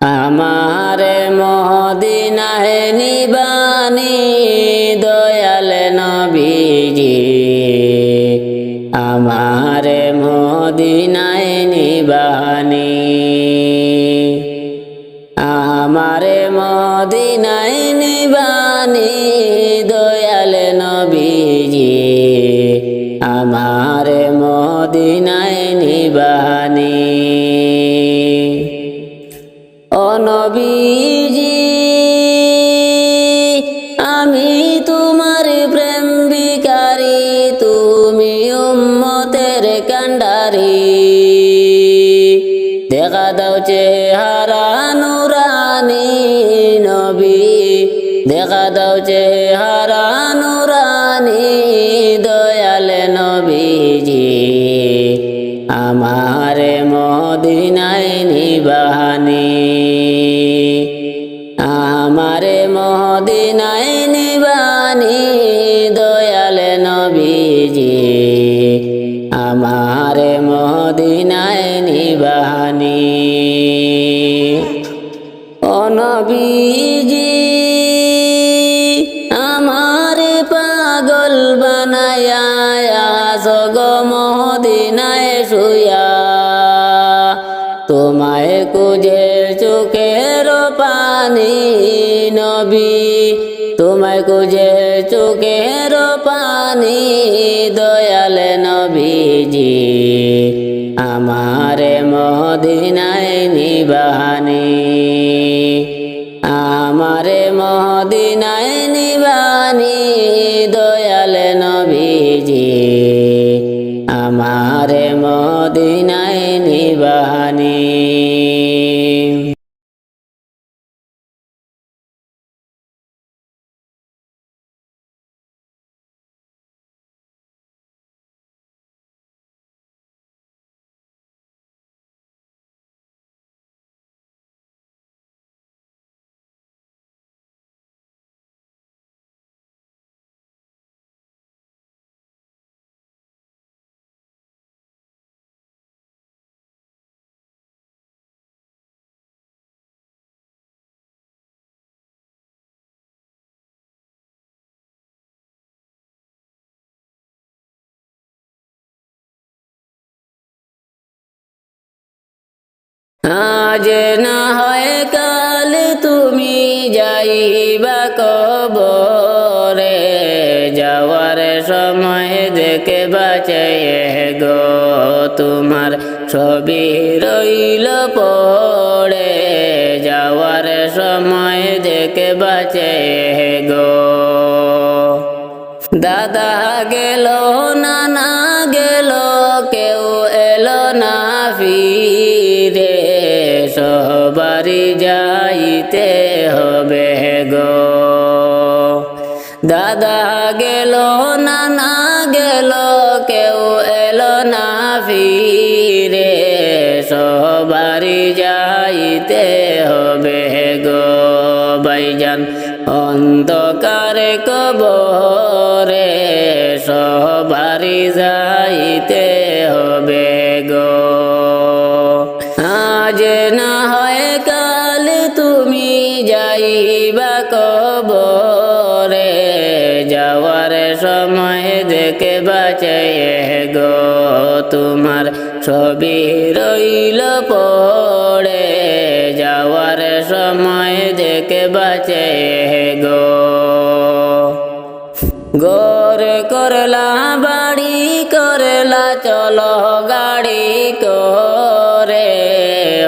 আমার মদিনায় নিবানি। দেখা হারানুরানি দয়াল নবীজি আমার মদিনায় নিবাহানি। আমার মদিনায় নিবানি তোমায় কুজে চোখের পানি দয়াল নবীজি আমার মদিনায় নিবাহানি। আমার মদিনায় আজ না হয় কাল তুমি যাইবা কবরে, যাওয়ার সময় দেখে বাঁচে গো, তোমার ছবি রইল পড়ে। যাওয়ার সময় দেখে বাঁচে গো। দাদা গেল, নানা গেল, কেউ এলো না ফিরে। সবারই যাইতে হবে গো। দাদা গেল, নানা গেল, কেউ এলো না ফিরে। সবারই যাইতে হবে গো। বাইজান অন্ধকারে কবরে সবারই যাইতে বাঁচে গো, তোমার ছবি রইল পড়ে, যাওয়ার সময় দেখে বাঁচে গো। গোর করলা, বাড়ি করলা, চলো গাড়ি করে।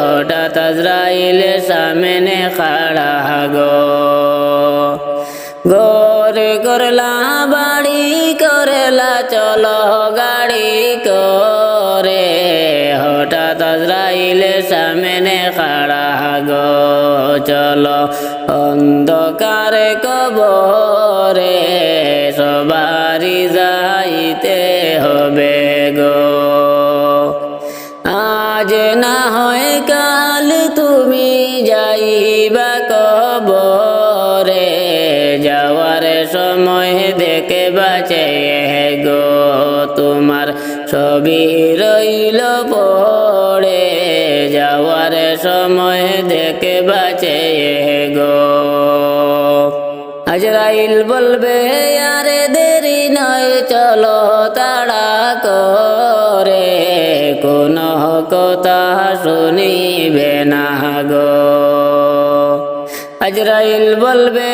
হঠাৎ আজরাইল সামনে খাড়া গো। গোর করলা করলা, চলো গাড়ি করে। হঠাৎ আজরাইল সামনে খাড়া গো চলো অন্ধকারে কবরে। সবারই যাইতে হবে গো। আজ না হয় কাল তুমি যাইবা কবরে। যাওয়ার সময় ছবি রইল পড়ে, যাওয়ার সময় দেখে বাঁচে গো আজরাইল বলবে, আরে দেরি নয়, চলো তাড়া করে। কোন কথা শুনিবে না গো। আজরাইল বলবে,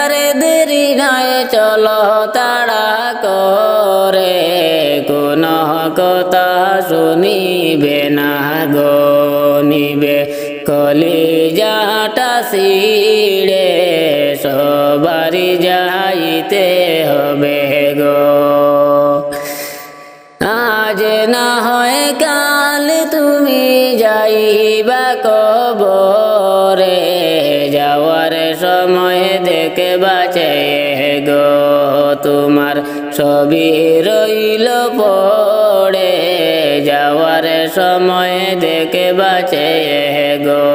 আরে দেরি নয়, চলো তাড়া কথা শুনিবে না গো, নিবে কলি যাটা সিড়ে সবারি যাইতে হবে গো। আজ না হয় কাল তুমি যাইবা কবরে, যাওয়ার সময় দেখে বাঁচে গো, তোমার ছবি রইল যাওয়ার সময় দেখে বাঁচে গো।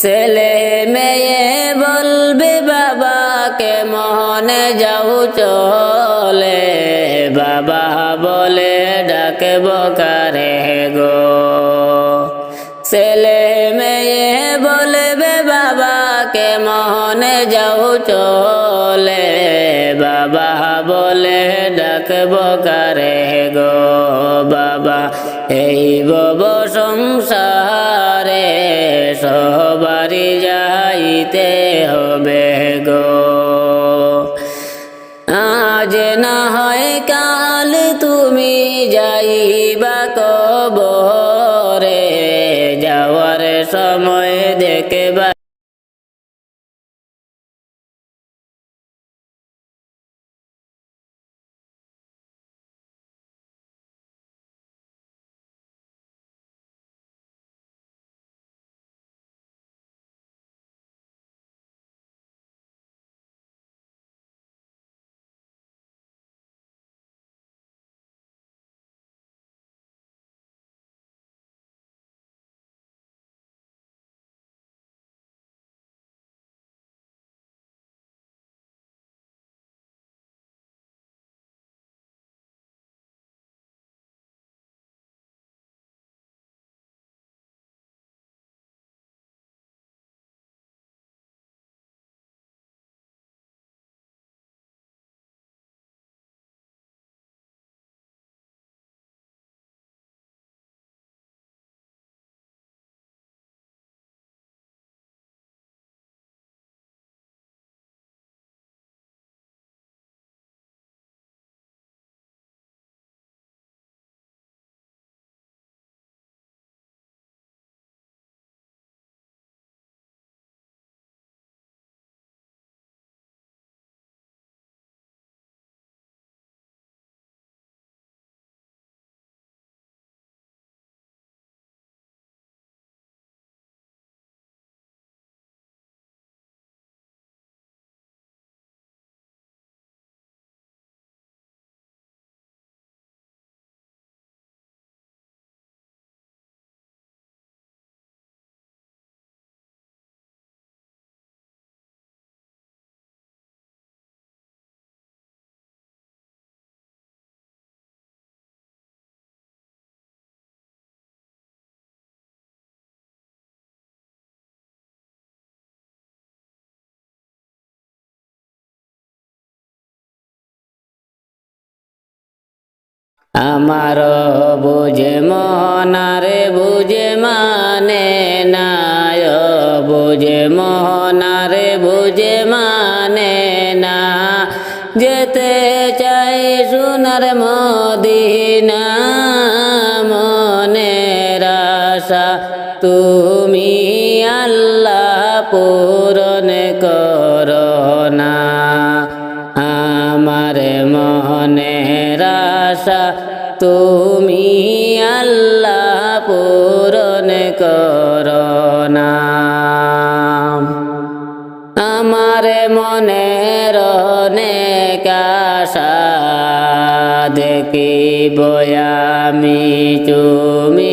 ছেলে মেয়ে বলবে বাবাকে মনে যাও চলে, বাবা বলে ডাকে বকারে গো। ছেলে মেয়ে বলবে বাবাকে মনে যাও চলে, বাবা বলে ডাক বকারে গো বাবা এই বব সংসারে সবারি যাইতে হবে গো। আজ না হয় কাল তুমি যাইবা কবরে, যাওয়ার সময় দেখে আমার বুঝে মনারে বুঝে মানে নায় বুঝে মনারে বুঝে মানে না যেতে চাই সোনার মদিনা, মনের আশা তুমি আল্লাহ পূরণ করো না। আমার মনের আশা তুমি আল্লাহ পূরণ কর আমার মনে অনেক আশা দেখি বয়ামি তুমি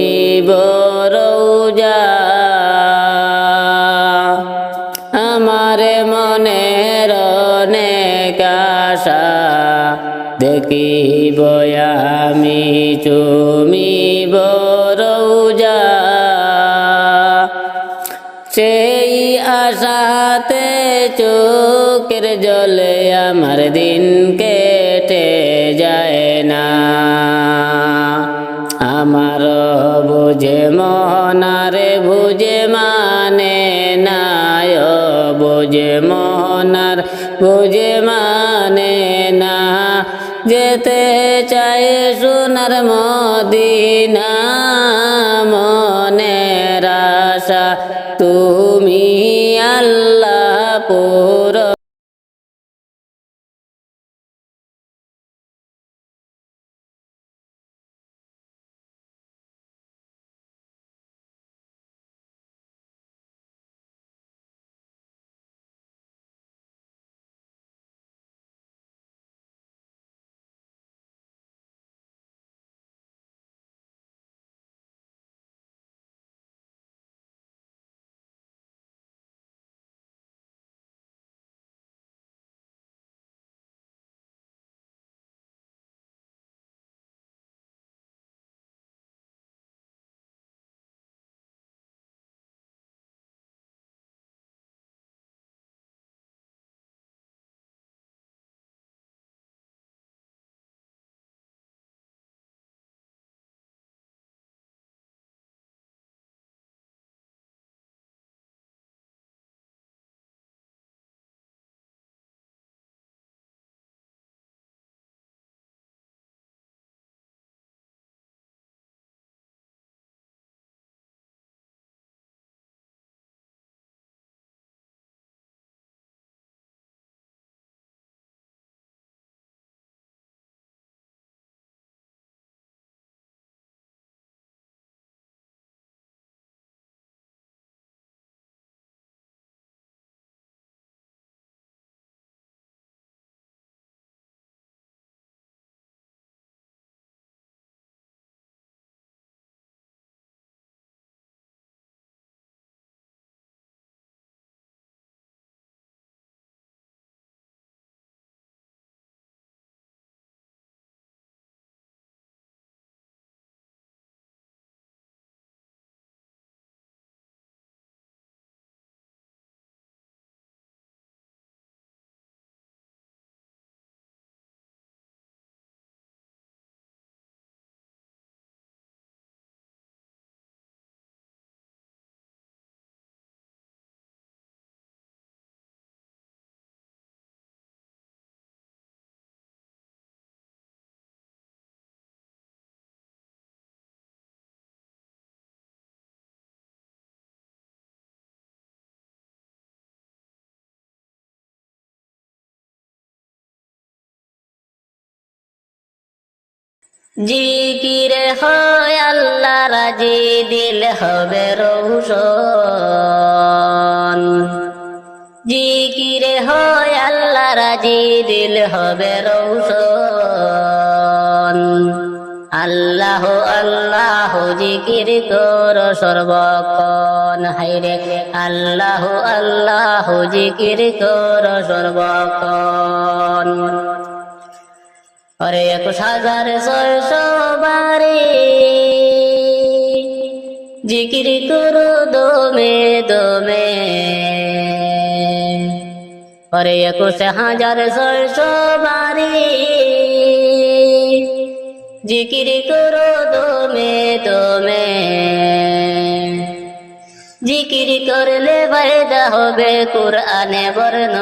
দেখি বয়ামি তুমি বরৌজা। সেই আশাতে চোখের জলে আমার দিন কেটে যায় না। আমার বুঝে মহনারে যেতে চাই সোনার মদিনা মনের আশা। তুমি আল্লাহ জিকিরে হয় আল্লাহ রাজি দিল হবে রৌশন। জিকিরে হয় আল্লাহ রাজি দিল হবে রৌশন। আল্লাহ আল্লাহ জিকির কর সর্বক্ষণ। হাইরে আল্লাহ আল্লাহ জিকির কর সর্বক্ষণ। অরে একুশ হাজার ছয়শো বারে জিকির করো দমে দমে। অরে একুশ হাজার ছয়শো বারে জিকির করো দমে দমে। জিকির করলে বাইদা হবে কোরআনে বর্ণ।